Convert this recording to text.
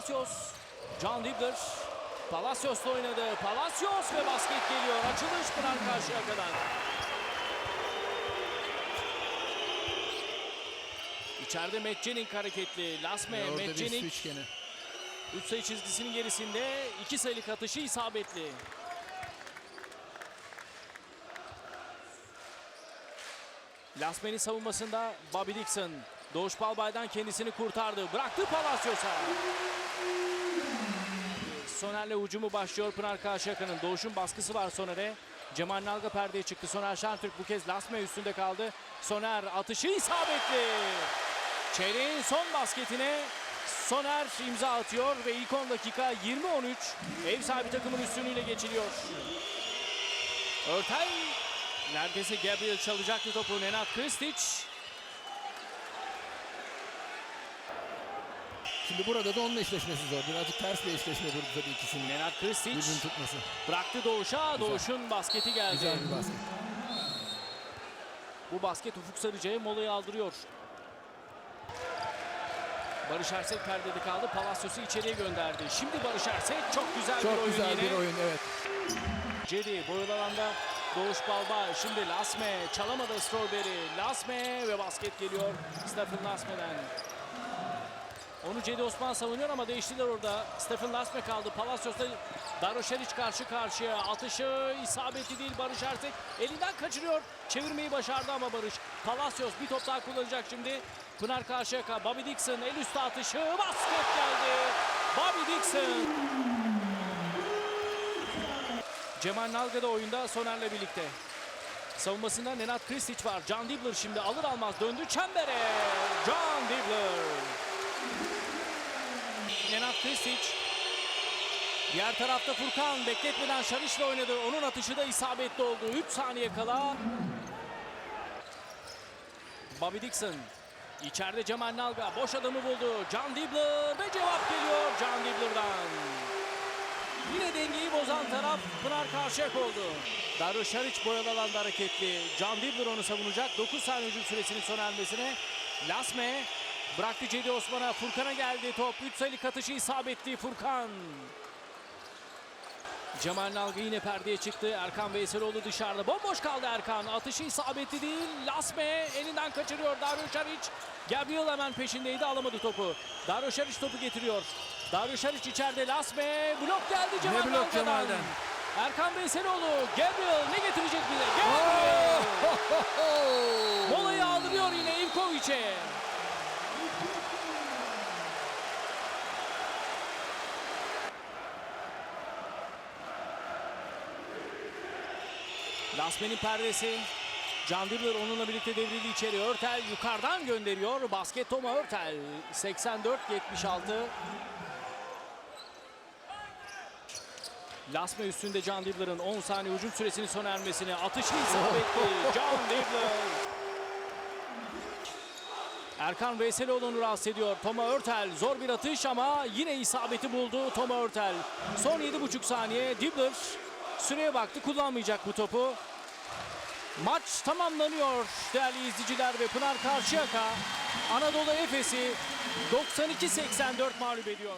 Palacios. John Dibbler. Palacios'la oynadı. Palacios ve basket geliyor. Açılış Pınar karşıya kadar. İçeride Jennings hareketli. Lasme, Orada bir Jennings. switch gene. 3 sayı çizgisinin gerisinde 2 sayılık atışı isabetli. Lasme'nin savunmasında Bobby Dixon. Doğuş Balbay'dan kendisini kurtardı. Bıraktı Palacios'a. Soner'le hücumu başlıyor Pınar Karşıyaka'nın. Doğuş'un baskısı var Soner'e. Cemal Nalga perdeye çıktı. Soner Şentürk bu kez Lasme üstünde kaldı. Soner atışı isabetli. Çeyreğin son basketine Soner imza atıyor ve ilk 10 dakika 20-13 ev sahibi takımın üstünlüğüyle geçiliyor. Örtel neredeyse Gabriel çalacaktı topu Nenad Kristic. Şimdi burada da onun eşleşmesi zor. Birazcık ters bir eşleşme burada tabii ikisinin Nenad Kristic birbirini tutması. bıraktı Doğuş'a. Doğuş'un basketi geldi. Güzel bir basket. Bu basket Ufuk Sarıcı'ya molayı aldırıyor. Barış Ersek perdede kaldı. Palacios'u içeriye gönderdi. Şimdi Barış Ersek çok güzel bir Çok oyun güzel yine. bir oyun evet. Cedi boyalı alanda Doğuş Balba. Şimdi Lasme çalamadı Strawberry. Lasme ve basket geliyor Stephen Lasme'den. Onu Cedi Osman savunuyor ama değiştiler orada. Stephen Lasme kaldı. Palacios'ta Daroşeric karşı karşıya. Atışı isabetli değil Barış Ersek. Elinden kaçırıyor. Çevirmeyi başardı ama Barış. Palacios bir top daha kullanacak şimdi. Pınar Karşıyaka. Bobby Dixon el üstü atışı. Basket geldi. Bobby Dixon. Cemal Nalga da oyunda Soner'le birlikte. Savunmasında Nenad Kristic var. John Dibbler şimdi alır almaz döndü çembere. John Dibbler. Nenad Kristic. Diğer tarafta Furkan bekletmeden Şariş'le oynadı. Onun atışı da isabetli oldu. 3 saniye kala. Bobby Dixon. İçeride Cemal Nalga boş adamı buldu. John Dibbler ve cevap geliyor John Dibbler'dan. Yine dengeyi bozan taraf Pınar Karşıyak oldu. Dario Şariç boyalı alanda hareketli. Can Dibbler onu savunacak. 9 saniye hücum süresinin sona ermesine. Lasme bıraktı Cedi Osman'a. Furkan'a geldi top. 3 sayılık atışı isabetli Furkan. Cemal Nalga yine perdeye çıktı. Erkan Veyseloğlu dışarıda. Bomboş kaldı Erkan. Atışı isabetli değil. Lasme elinden kaçırıyor Dario Şariç. Gabriel hemen peşindeydi alamadı topu. Dario Şariç topu getiriyor. Dario Şariç içeride Lasme. Blok geldi Cemal blok Nalga'dan. Cemal'den? Erkan Veyseloğlu. Gabriel ne getirecek bize? Gabriel. Molayı aldırıyor yine Ivkovic'e. Lasme'nin perdesi. Can Dibbler onunla birlikte devrildi içeri. Örtel yukarıdan gönderiyor. Basket Toma Örtel. 84-76. Lasme üstünde Can Dibbler'ın 10 saniye hücum süresinin sona ermesine. Atışı isabetli. Can Dibbler. Erkan Veyseloğlu'nu rahatsız ediyor. Toma Örtel zor bir atış ama yine isabeti buldu Toma Örtel. Son 7,5 saniye. Dibbler süreye baktı kullanmayacak bu topu. Maç tamamlanıyor değerli izleyiciler ve Pınar Karşıyaka Anadolu Efes'i 92-84 mağlup ediyor.